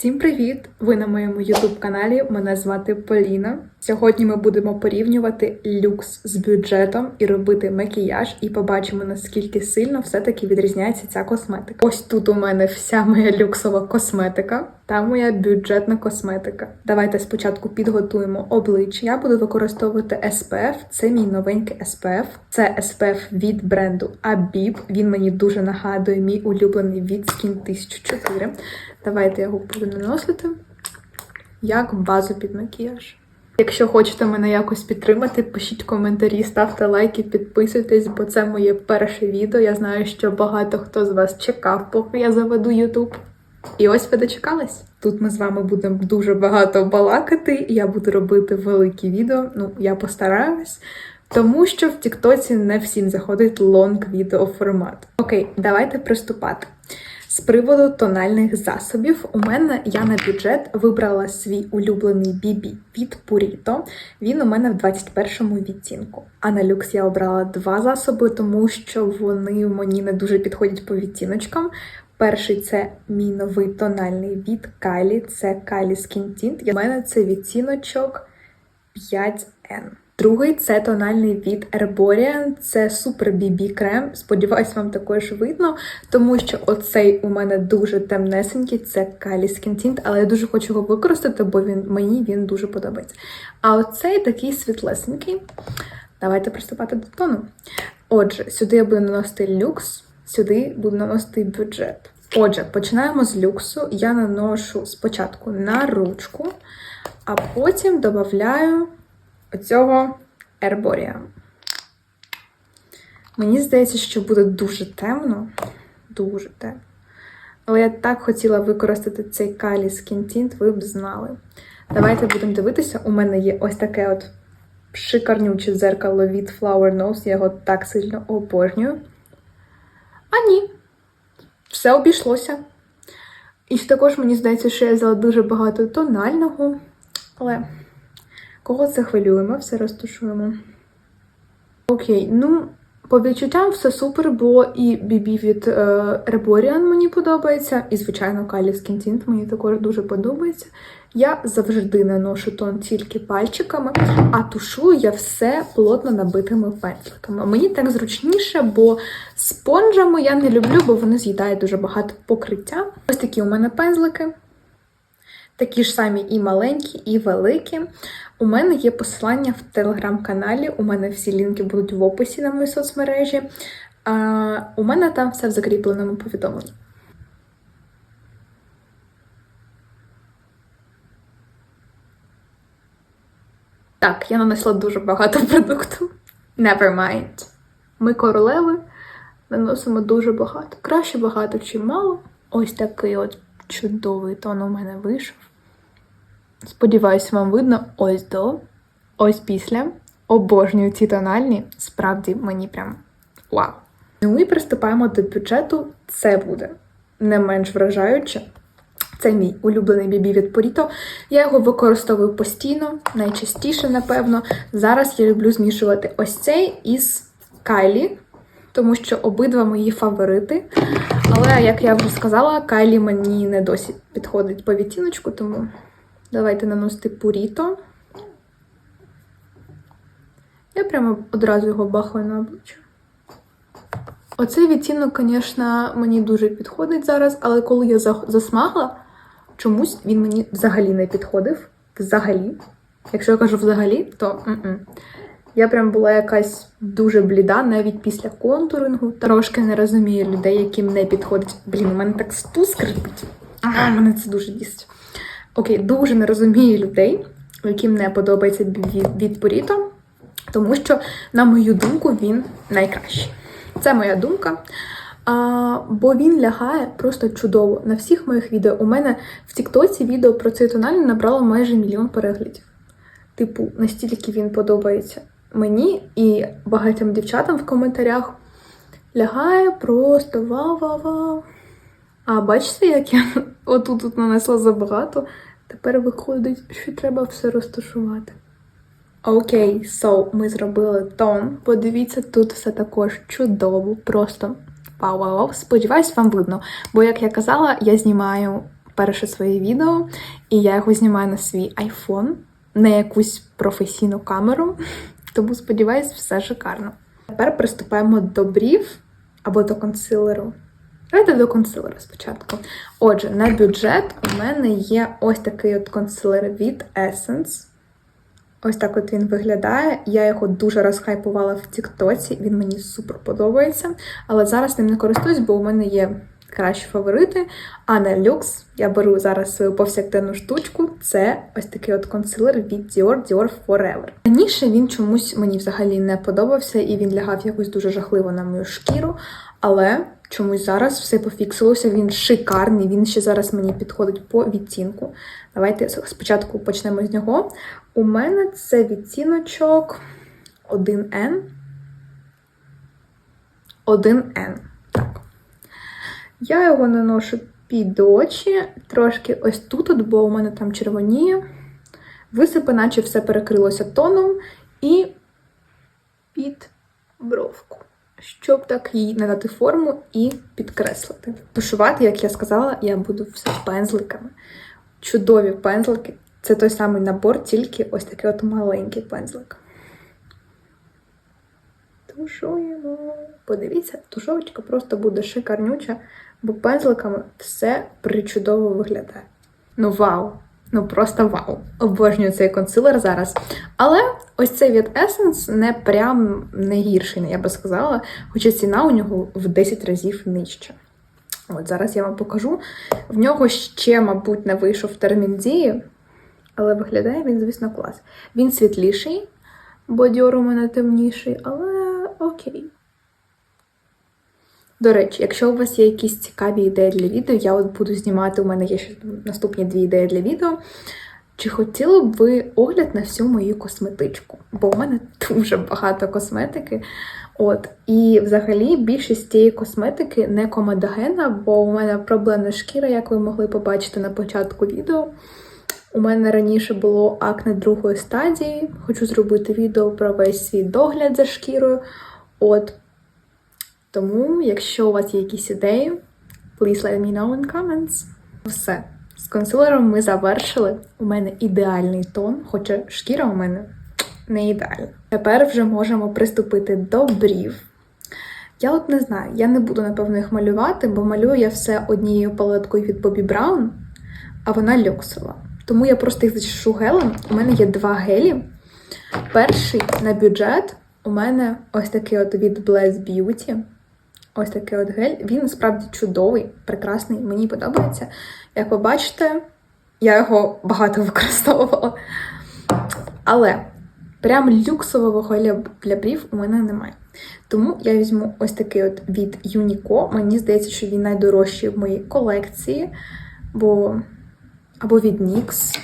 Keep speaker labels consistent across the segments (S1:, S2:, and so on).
S1: Всім привіт! Ви на моєму youtube каналі. Мене звати Поліна. Сьогодні ми будемо порівнювати люкс з бюджетом і робити макіяж, і побачимо наскільки сильно все-таки відрізняється ця косметика. Ось тут у мене вся моя люксова косметика та моя бюджетна косметика. Давайте спочатку підготуємо обличчя. Я буду використовувати SPF. Це мій новенький SPF. Це SPF від бренду Abib. Він мені дуже нагадує мій улюблений від Skin 1004. Давайте я його буду наносити як базу під макіяж. Якщо хочете мене якось підтримати, пишіть коментарі, ставте лайки, підписуйтесь, бо це моє перше відео. Я знаю, що багато хто з вас чекав, поки я заведу YouTube. І ось ви дочекались. Тут ми з вами будемо дуже багато балакати, і я буду робити великі відео. Ну, я постараюсь. Тому що в Тіктоці не всім заходить лонг відео формат. Окей, давайте приступати. З приводу тональних засобів, у мене я на бюджет вибрала свій улюблений BB від Purito. Він у мене в 21-му відтінку. А на люкс я обрала два засоби, тому що вони мені не дуже підходять по відтіночкам. Перший це мій новий тональний від Kylie, це Kylie Skin Tint. У мене це відтіночок 5N. Другий це тональний від Herborian, це супер BB крем. Сподіваюсь, вам також видно, тому що оцей у мене дуже темнесенький, це Kylie Skin Tint, але я дуже хочу його використати, бо він мені він дуже подобається. А оцей такий світлесенький. Давайте приступати до тону. Отже, сюди я буду наносити люкс, сюди буду наносити бюджет. Отже, починаємо з люксу. Я наношу спочатку на ручку, а потім додаю оцього Ерборія. Мені здається, що буде дуже темно. Дуже темно. Але я так хотіла використати цей Kali Skin Tint, ви б знали. Давайте будемо дивитися. У мене є ось таке от шикарнюче дзеркало від Flower Nose. Я його так сильно обожнюю. А ні, все обійшлося. І також мені здається, що я взяла дуже багато тонального, але. Це хвилює, все розташуємо. Окей, ну, по відчуттям все супер, бо і BB від Reborian мені подобається, і, звичайно, Kylie Skin мені також дуже подобається. Я завжди наношу тон тільки пальчиками, а тушую я все плотно набитими пензликами. Мені так зручніше, бо спонжами я не люблю, бо вони з'їдають дуже багато покриття. Ось такі у мене пензлики. Такі ж самі і маленькі, і великі. У мене є посилання в телеграм-каналі. У мене всі лінки будуть в описі на мої соцмережі. А, У мене там все в закріпленому повідомленні. Так, я нанесла дуже багато продукту. Never mind. Ми королеви наносимо дуже багато. Краще багато, чим мало. Ось такий от чудовий тон у мене вийшов. Сподіваюсь, вам видно ось до, ось після. Обожнюю ці тональні. Справді мені прям вау. Ну і приступаємо до бюджету. Це буде не менш вражаюче. Це мій улюблений бібі від Purito. Я його використовую постійно, найчастіше, напевно. Зараз я люблю змішувати ось цей із Кайлі, тому що обидва мої фаворити. Але, як я вже сказала, Кайлі мені не досі підходить по відтіночку, тому. Давайте наносити пуріто. Я прямо одразу його бахаю на обличчя. Оцей відтінок, звісно, мені дуже підходить зараз, але коли я засмагла, чомусь він мені взагалі не підходив. Взагалі. Якщо я кажу взагалі, то м-м. я прям була якась дуже бліда, навіть після контурингу. Трошки не розумію людей, яким не підходить. Блін, у мене так стул скрипить. А, мене це дуже дістить. Окей, дуже не розумію людей, яким не подобається від Purito, тому що, на мою думку, він найкращий. Це моя думка. А, Бо він лягає просто чудово. На всіх моїх відео. У мене в Тіктоці відео про цей тональний набрало майже мільйон переглядів. Типу, настільки він подобається мені і багатьом дівчатам в коментарях. Лягає просто вау-вау-вау. А бачите, як я отут тут нанесла забагато. Тепер виходить, що треба все розташувати. Окей, okay, so, ми зробили тон. Подивіться, тут все також чудово, просто вау-вау-вау. Сподіваюсь, вам видно. Бо, як я казала, я знімаю перше своє відео, і я його знімаю на свій iPhone, не якусь професійну камеру. Тому сподіваюсь, все шикарно. Тепер приступаємо до брів або до консилеру. Давайте до консилера спочатку. Отже, на бюджет у мене є ось такий от консилер від Essence. Ось так от він виглядає. Я його дуже розхайпувала в Тіктоці, він мені супер подобається. Але зараз ним не користуюсь, бо у мене є кращі фаворити. А на люкс я беру зараз свою повсякденну штучку. Це ось такий от консилер від Dior Dior Forever. Раніше він чомусь мені взагалі не подобався, і він лягав якось дуже жахливо на мою шкіру. Але чомусь зараз все пофіксилося. Він шикарний. Він ще зараз мені підходить по відтінку. Давайте спочатку почнемо з нього. У мене це відтіночок 1N. 1N. Так. Я його наношу під очі, трошки ось тут, от, бо у мене там червоніє. Висипи, наче все перекрилося тоном, і під бровку, щоб так їй надати форму і підкреслити. Тушувати, як я сказала, я буду все пензликами. Чудові пензлики. Це той самий набор, тільки ось такий от маленький пензлик. Тушуємо. Подивіться, тушовочка просто буде шикарнюча, бо пензликами все причудово виглядає. Ну вау! Ну просто вау! Обожнюю цей консилер зараз. Але ось цей від Essence не прям не гірший, я би сказала, хоча ціна у нього в 10 разів нижча. От зараз я вам покажу. В нього ще, мабуть, не вийшов термін дії, але виглядає він, звісно, клас. Він світліший, бо Dior у мене темніший, але окей. До речі, якщо у вас є якісь цікаві ідеї для відео, я от буду знімати, у мене є ще наступні дві ідеї для відео. Чи хотіли б ви огляд на всю мою косметичку? Бо у мене дуже багато косметики. От, і взагалі більшість цієї косметики не комедогенна, бо у мене проблемна шкіра, як ви могли побачити на початку відео. У мене раніше було акне другої стадії. Хочу зробити відео про весь свій догляд за шкірою. От. Тому, якщо у вас є якісь ідеї, please let me know in comments. Все. З консилером ми завершили. У мене ідеальний тон, хоча шкіра у мене не ідеальна. Тепер вже можемо приступити до брів. Я от не знаю, я не буду, напевно, їх малювати, бо малюю я все однією палеткою від Bobbi Brown, а вона люксова. Тому я просто їх зачешу гелем. У мене є два гелі. Перший на бюджет у мене ось такий от від Bless Beauty. Ось такий от гель. Він насправді чудовий, прекрасний, мені подобається. Як ви бачите, я його багато використовувала. Але прям люксового геля для брів у мене немає. Тому я візьму ось такий от від Unico. Мені здається, що він найдорожчий в моїй колекції, бо або від NYX.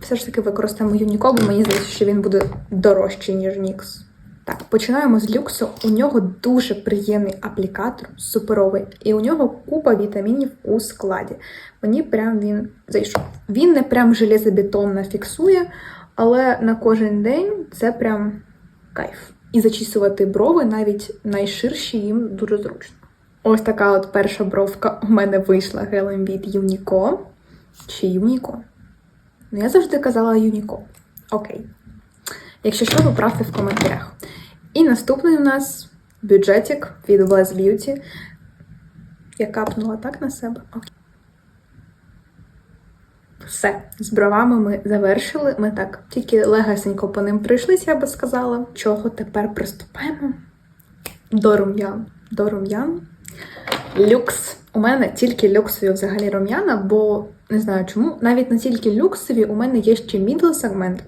S1: Все ж таки використаємо Unico, бо мені здається, що він буде дорожчий, ніж NYX. Так, починаємо з люксу. У нього дуже приємний аплікатор, суперовий, і у нього купа вітамінів у складі. Мені прям він зайшов. Він не прям железобетонно фіксує, але на кожен день це прям кайф. І зачісувати брови навіть найширші їм дуже зручно. Ось така от перша бровка у мене вийшла гелем від Unico. Чи Unico? Ну, я завжди казала Unico. Окей. Якщо що, поправте в коментарях. І наступний у нас бюджетик від Bless Beauty. Я капнула так на себе. Окей. Все, з бровами ми завершили. Ми так тільки легесенько по ним прийшлися, я би сказала. Чого тепер приступаємо? До рум'ян. До рум'ян. Люкс. У мене тільки люксові взагалі рум'яна, бо не знаю чому. Навіть не тільки люксові, у мене є ще мідл сегмент,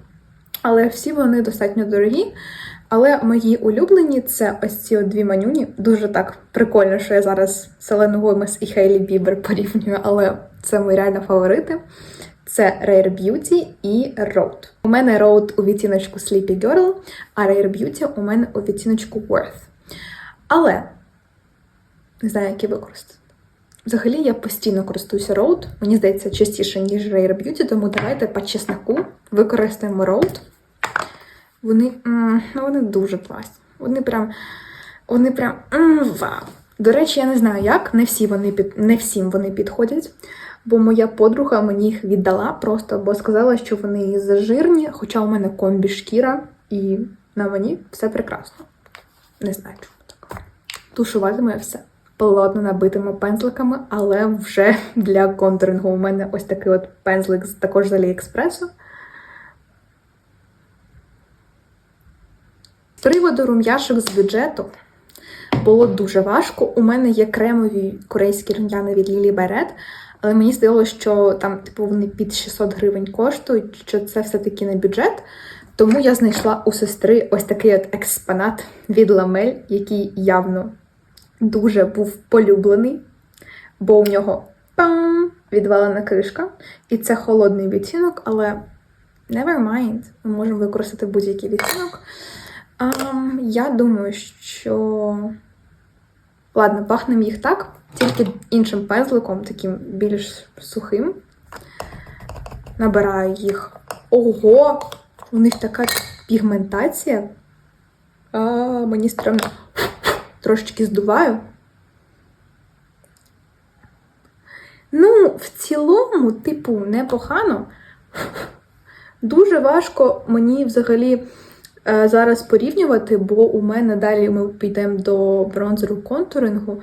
S1: але всі вони достатньо дорогі. Але мої улюблені це ось ці дві манюні. Дуже так прикольно, що я зараз Селену Гомес і Хейлі Бібер порівнюю, але це мої реально фаворити. Це Rare Beauty і Road. У мене Road у відтіночку Sleepy Girl, а Rare Beauty у мене у відтіночку Worth. Але не знаю, які використати. Взагалі, я постійно користуюся Road. Мені здається, частіше, ніж Rare Beauty, тому давайте по чесноку використаємо Road. Вони ну, вони дуже класні. Вони прям, вони прям вау. До речі, я не знаю як, не, всі вони під... не всім вони підходять, бо моя подруга мені їх віддала просто, бо сказала, що вони зажирні, хоча у мене комбі шкіра, і на мені все прекрасно. Не знаю, чому так. Тушуватиму я все плотно набитими пензликами, але вже для контурингу у мене ось такий от пензлик також з Аліекспресу. Приводу рум'яшок з бюджету було дуже важко. У мене є кремові корейські рум'яни від Lily Beret, але мені здалося, що там, типу, вони під 600 гривень коштують, що це все-таки не бюджет. Тому я знайшла у сестри ось такий от експонат від Ламель, який явно дуже був полюблений, бо у нього пам відвалена кришка, і це холодний відтінок, але never mind, ми можемо використати будь-який відтінок. А, я думаю, що. Ладно, пахнемо їх так, тільки іншим пензликом, таким більш сухим. Набираю їх. Ого! У них така пігментація. А, мені стрімно трошечки здуваю. Ну, в цілому, типу, непогано. Дуже важко мені взагалі зараз порівнювати, бо у мене далі ми підемо до бронзеру контурингу.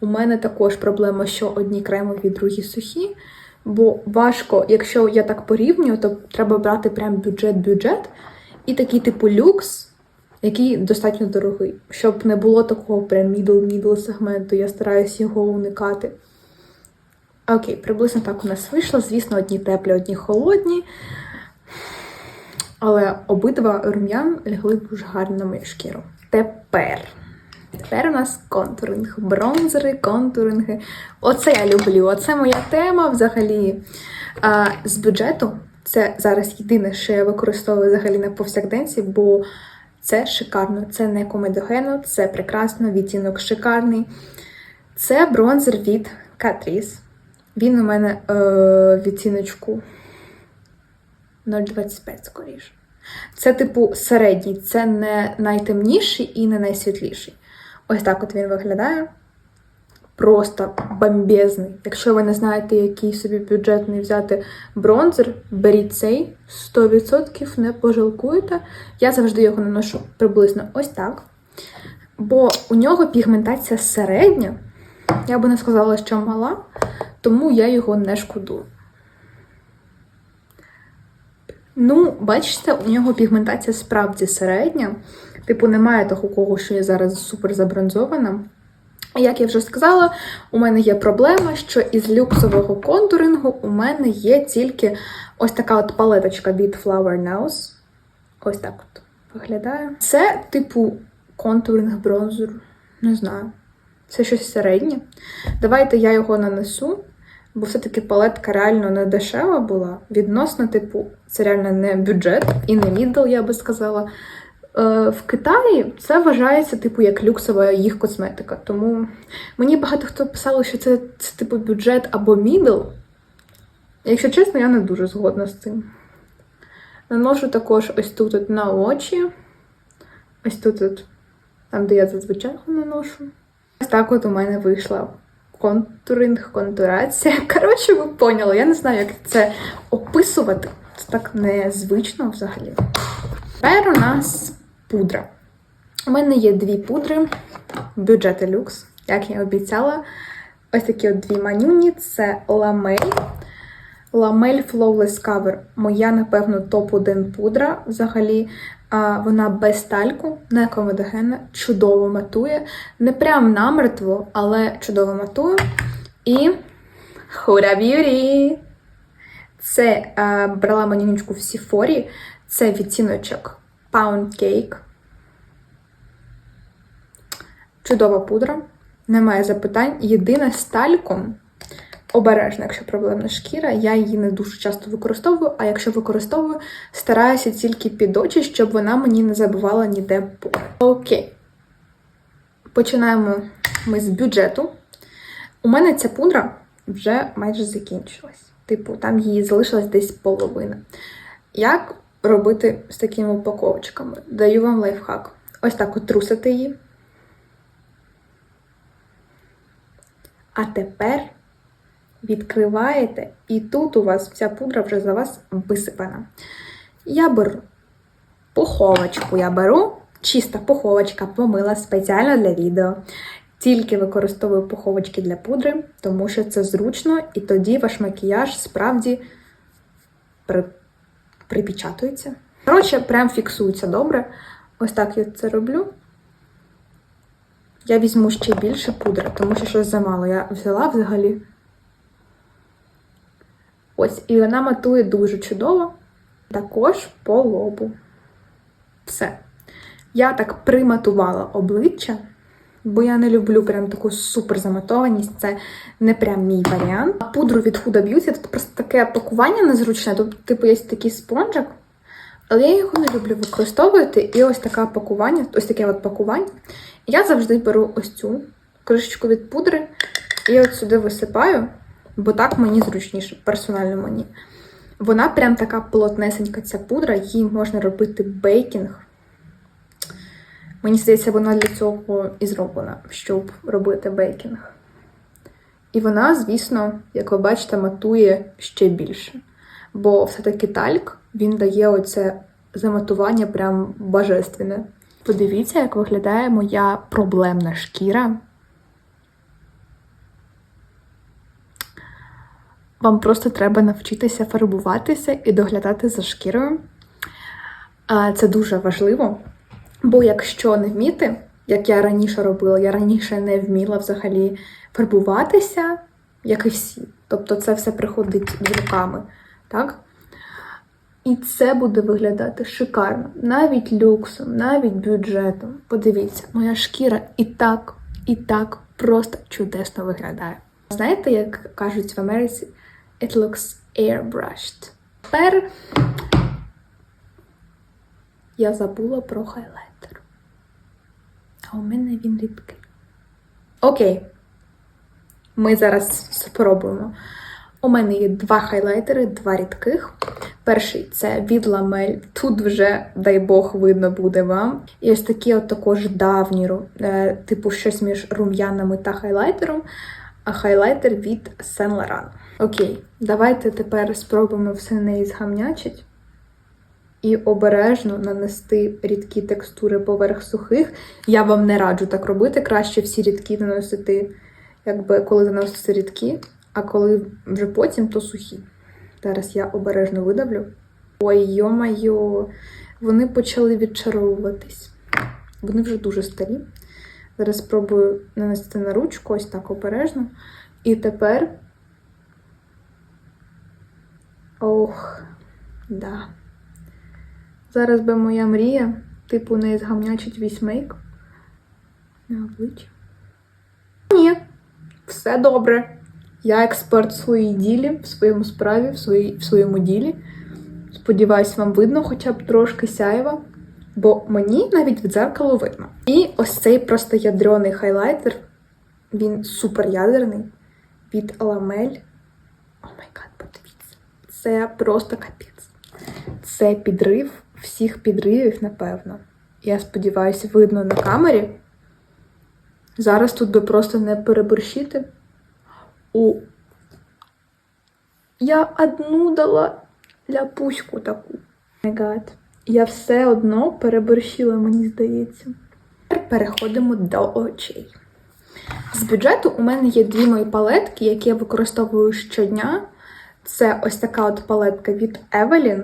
S1: У мене також проблема, що одні кремові, другі сухі. Бо важко, якщо я так порівнюю, то треба брати прям бюджет-бюджет і такий типу люкс, який достатньо дорогий. Щоб не було такого прям middle-middle сегменту, я стараюся його уникати. Окей, приблизно так у нас вийшло. Звісно, одні теплі, одні холодні. Але обидва рум'ян лягли дуже гарно на мою шкіру. Тепер. Тепер у нас контуринг, бронзери, контуринги. Оце я люблю. Оце моя тема взагалі. А, з бюджету це зараз єдине, що я використовую взагалі на повсякденці, бо це шикарно. Це не комедогенно, це прекрасно, відтінок шикарний. Це бронзер від Catrice. Він у мене е, відтіночку 0,25 скоріше. Це, типу, середній, це не найтемніший і не найсвітліший. Ось так от він виглядає. Просто бомбезний. Якщо ви не знаєте, який собі бюджетний взяти бронзер, беріть цей 100% не пожалкуєте. Я завжди його наношу приблизно ось так. Бо у нього пігментація середня. Я би не сказала, що мала, тому я його не шкодую. Ну, бачите, у нього пігментація справді середня. Типу, немає того кого, що я зараз супер забронзована. Як я вже сказала, у мене є проблема, що із люксового контурингу у мене є тільки ось така от палеточка від Flower Nose. Ось так от виглядає. Це, типу, контуринг бронзер. Не знаю. Це щось середнє. Давайте я його нанесу, бо все-таки палетка реально не дешева була. Відносно, типу, це реально не бюджет і не мідл, я би сказала. Е, в Китаї це вважається, типу, як люксова їх косметика. Тому мені багато хто писали, що це, це типу бюджет або мідл. Якщо чесно, я не дуже згодна з цим. Наношу також ось тут от на очі. Ось тут, от, там, де я зазвичай наношу. Ось так от у мене вийшла контуринг, контурація. Коротше, ви поняли, я не знаю, як це описувати. Це так незвично взагалі. Тепер у нас пудра. У мене є дві пудри бюджети люкс, як я обіцяла. Ось такі от дві манюні це ламель. Ламель Flawless Cover. Моя, напевно, топ-1 пудра. Взагалі, вона без тальку, не комедогенна, чудово матує. Не прям намертво, але чудово матує. І Huda Beauty. Це а, брала манюнечку в Сіфорі. Це відтіночок Pound Cake. Чудова пудра. Немає запитань. Єдине з тальком. Обережно, якщо проблемна шкіра, я її не дуже часто використовую, а якщо використовую, стараюся тільки під очі, щоб вона мені не забивала ніде пори. Окей. Починаємо ми з бюджету. У мене ця пудра вже майже закінчилась. Типу, там її залишилась десь половина. Як робити з такими упаковочками? Даю вам лайфхак. Ось так от трусити її. А тепер відкриваєте, і тут у вас вся пудра вже за вас висипана. Я беру пуховочку, я беру, чиста пуховочка помила спеціально для відео. Тільки використовую пуховочки для пудри, тому що це зручно, і тоді ваш макіяж справді при... припечатується. Коротше, прям фіксується добре. Ось так я це роблю. Я візьму ще більше пудри, тому що щось замало. Я взяла взагалі. Ось, і вона матує дуже чудово. Також по лобу. Все. Я так приматувала обличчя, бо я не люблю прям таку супер заматованість. Це не прям мій варіант. А пудру від Huda Beauty тут просто таке пакування незручне. Тут, типу, є такий спонжик, але я його не люблю використовувати. І ось таке пакування, ось таке от пакування. Я завжди беру ось цю кришечку від пудри і от сюди висипаю, бо так мені зручніше, персонально мені. Вона прям така плотнесенька, ця пудра, їй можна робити бейкінг. Мені здається, вона для цього і зроблена, щоб робити бейкінг. І вона, звісно, як ви бачите, матує ще більше. Бо все-таки тальк він дає оце заматування прям божественне. Подивіться, як виглядає моя проблемна шкіра. Вам просто треба навчитися фарбуватися і доглядати за шкірою. А Це дуже важливо. Бо якщо не вміти, як я раніше робила, я раніше не вміла взагалі фарбуватися, як і всі. Тобто це все приходить з руками, так? І це буде виглядати шикарно, навіть люксом, навіть бюджетом. Подивіться, моя шкіра і так, і так просто чудесно виглядає. Знаєте, як кажуть в Америці, it looks airbrushed. Тепер я забула про хайлайтер. А у мене він рідкий. Окей. Ми зараз спробуємо. У мене є два хайлайтери, два рідких. Перший це від ламель. Тут вже, дай Бог, видно буде вам. І ось такі от також давні, е, типу щось між рум'янами та хайлайтером. Хайлайтер від Saint Laurent. Окей, давайте тепер спробуємо все неї згамнячить. І обережно нанести рідкі текстури поверх сухих. Я вам не раджу так робити. Краще всі рідкі наносити, якби коли наносити рідкі, а коли вже потім, то сухі. Зараз я обережно видавлю. Ой, йо-майо, вони почали відчаровуватись. Вони вже дуже старі. Зараз спробую нанести на ручку, ось так обережно. І тепер. Ох, да. Зараз би моя мрія, типу, не згамнячить весь мейк на обличчя. Ні, все добре. Я експерт в своїй ділі, в своєму справі, в, своїй, в своєму ділі. Сподіваюсь, вам видно хоча б трошки сяєва, бо мені навіть в дзеркало видно. І ось цей просто ядрений хайлайтер, він супер ядерний від Ламель. О май гад, подивіться. Це просто капець. Це підрив всіх підривів, напевно. Я сподіваюся, видно на камері. Зараз тут би просто не переборщити. У. Я одну дала ляпуську таку. God. Я все одно переборщила, мені здається. Тепер переходимо до очей. З бюджету у мене є дві мої палетки, які я використовую щодня. Це ось така от палетка від Evelyn.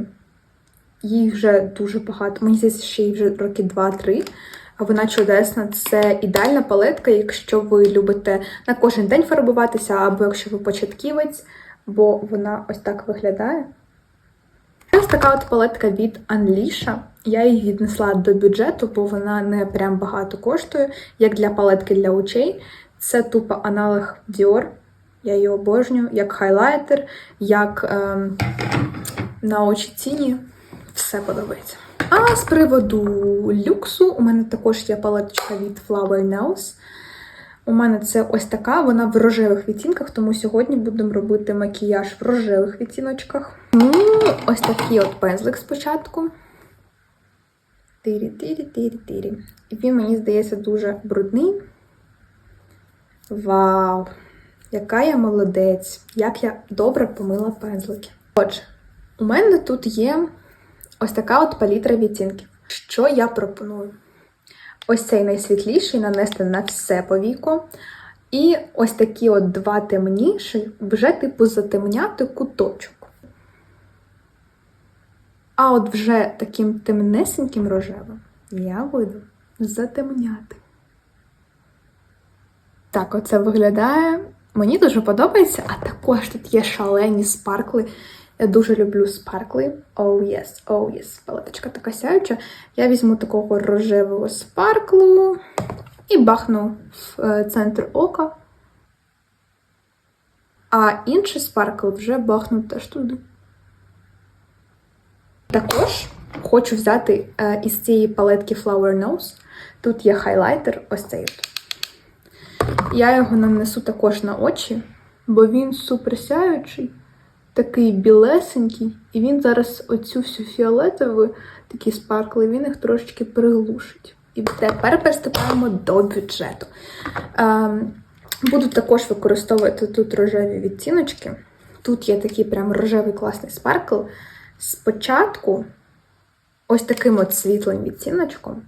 S1: Їй вже дуже багато. Мені здається, ще їй вже роки 2-3. А вона чудесна. Це ідеальна палетка, якщо ви любите на кожен день фарбуватися, або якщо ви початківець, бо вона ось так виглядає. Ось така от палетка від Unleasha. Я її віднесла до бюджету, бо вона не прям багато коштує, як для палетки для очей. Це тупо аналог Dior. Я її обожнюю, як хайлайтер, як ем, на очі тіні. Все подобається. А з приводу люксу, у мене також є палеточка від Flower Nails. У мене це ось така, вона в рожевих відтінках, тому сьогодні будемо робити макіяж в рожевих відтіночках. Ну, ось такий от пензлик спочатку. Тирі-тирі-тирі-тирі. І він, мені здається, дуже брудний. Вау! яка я молодець, як я добре помила пензлики. Отже, у мене тут є ось така от палітра відтінків. Що я пропоную? Ось цей найсвітліший нанести на все повіко. І ось такі от два темніші вже типу затемняти куточок. А от вже таким темнесеньким рожевим я буду затемняти. Так, оце виглядає. Мені дуже подобається, а також тут є шалені спаркли. Я дуже люблю спаркли. Oh yes, oh yes. Палеточка така сяюча. Я візьму такого рожевого спарклу і бахну в е, центр ока. А інший спаркл вже бахну теж туди. Також хочу взяти е, із цієї палетки Flower Nose. Тут є хайлайтер, ось цей. Я його нанесу також на очі, бо він супер сяючий, такий білесенький, і він зараз оцю всю фіолетову, такі спаркли, він їх трошечки приглушить. І тепер приступаємо до бюджету. Ем, буду також використовувати тут рожеві відтіночки. Тут є такий прям рожевий класний спаркл. Спочатку ось таким от світлим відтіночком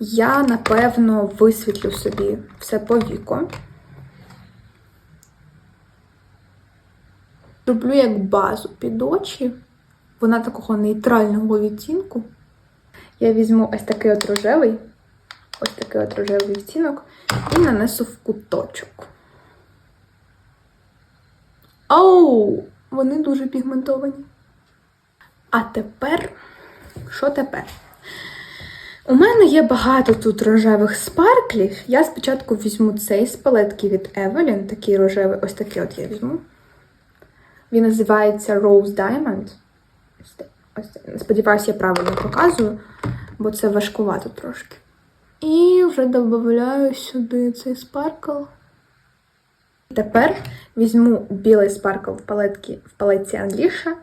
S1: я, напевно, висвітлю собі все по віку. Роблю як базу під очі. Вона такого нейтрального відтінку. Я візьму ось такий от рожевий, ось такий от рожевий відтінок і нанесу в куточок. Оу! Вони дуже пігментовані. А тепер, що тепер? У мене є багато тут рожевих спарклів. Я спочатку візьму цей з палетки від Evelyn, такий рожевий, ось такий от я візьму. Він називається Rose Diamond. Сподіваюся, я правильно показую, бо це важкувато трошки. І вже додаю сюди цей спаркл. Тепер візьму білий спаркл в палетці, в палетці Англіша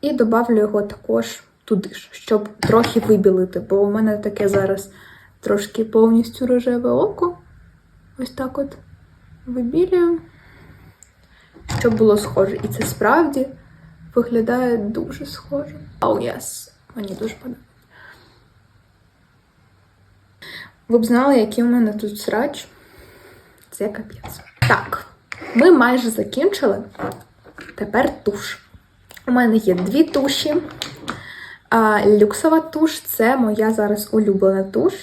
S1: і добавлю його також туди ж, щоб трохи вибілити, бо у мене таке зараз трошки повністю рожеве око. Ось так от вибілюю, щоб було схоже. І це справді виглядає дуже схоже. Oh, yes. Мені дуже подобається. Ви б знали, який у мене тут срач. Це капець. Так, ми майже закінчили. Тепер туш. У мене є дві туші. А, люксова туш це моя зараз улюблена туш.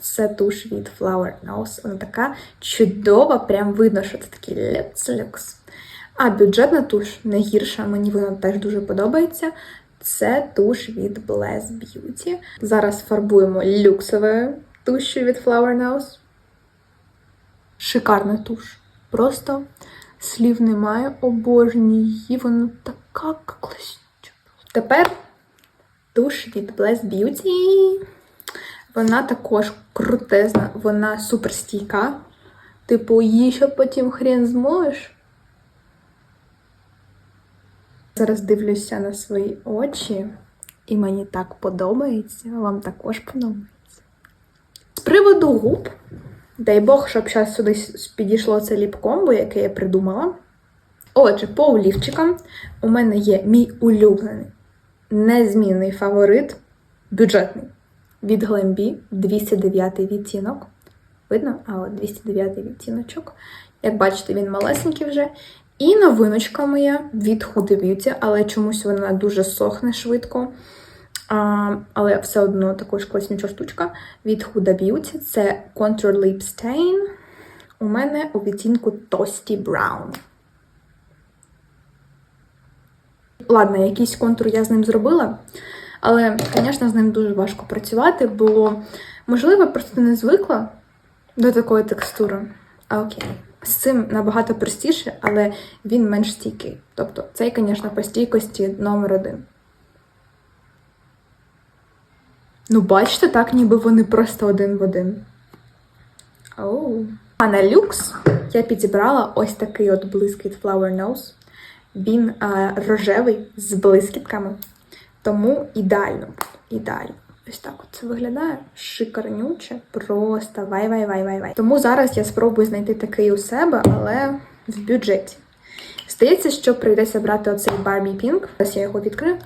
S1: Це туш від Flower Nose. Вона така чудова, прям видно, що це такий люкс-люкс. А бюджетна туш не гірша, мені вона теж дуже подобається. Це туш від Bless Beauty. Зараз фарбуємо люксовою тушю від Flower Nose. Шикарна туш. Просто слів немає, обожнюю її, вона така класнюча. Тепер туш від Bless Beauty. Вона також крутезна, вона суперстійка. Типу, її ще потім хрен змоєш. Зараз дивлюся на свої очі, і мені так подобається. Вам також подобається. З приводу губ, дай Бог, щоб зараз сюди підійшло це ліп-комбо, яке я придумала. Отже, по олівчикам у мене є мій улюблений, незмінний фаворит, бюджетний від Glambi 209 відтінок. Видно? А от 209 відтіночок. Як бачите, він малесенький вже. І новиночка моя від Huda Beauty, але чомусь вона дуже сохне швидко. А, але все одно також класнюча штучка від Huda Beauty. Це Contour Lip Stain. У мене у відтінку Toasty Brown. Ладно, якийсь контур я з ним зробила, але, звісно, з ним дуже важко працювати, бо, можливо, просто не звикла до такої текстури. А окей. З цим набагато простіше, але він менш стійкий. Тобто, цей, звісно, по стійкості номер один. Ну, бачите, так, ніби вони просто один в один. Оу. А на люкс я підібрала ось такий от блискіт Flower Nose. Він а, рожевий з блискітками. Тому ідеально. Ідеально. Ось так от це виглядає шикарнюче, просто вай-вай-вай-вай-вай. Тому зараз я спробую знайти такий у себе, але в бюджеті. Здається, що прийдеться брати оцей Barbie Pink. Зараз я його відкрию.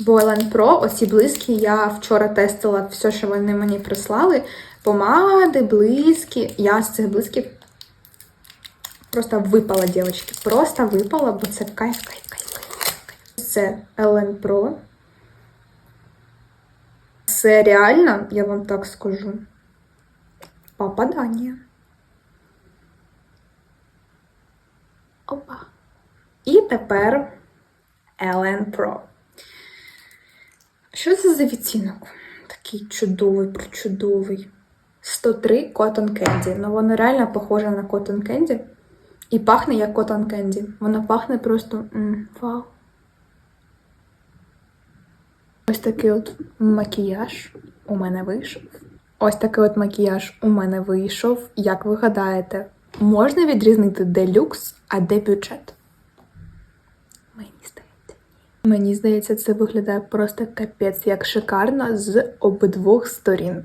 S1: Бо Ellen Pro, оці блиски, я вчора тестила все, що вони мені прислали. Помади, блиски. Я з цих блисків просто випала, дівчатки. Просто випала, бо це кайф, кайф, кайф, кайф, кайф. Це Ellen Pro. Це реально, я вам так скажу. Попадання. Опа. І тепер Ellen Pro. Що це за відтінок? Такий чудовий, причудовий. 103 Cotton Candy. Ну, воно реально похоже на Cotton Candy. І пахне як Cotton Candy. Воно пахне просто м, вау. Ось такий от макіяж у мене вийшов. Ось такий от макіяж у мене вийшов. Як ви гадаєте, можна відрізнити де люкс, а де бюджет? Мені здається. Мені здається, це виглядає просто капець як шикарно з обидвох сторін.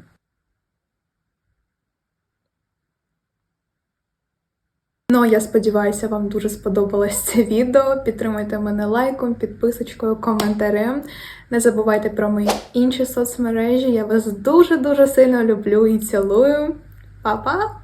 S1: Ну, я сподіваюся, вам дуже сподобалось це відео. Підтримуйте мене лайком, підписочкою, коментарем. Не забувайте про мої інші соцмережі. Я вас дуже-дуже сильно люблю і цілую. Па-па!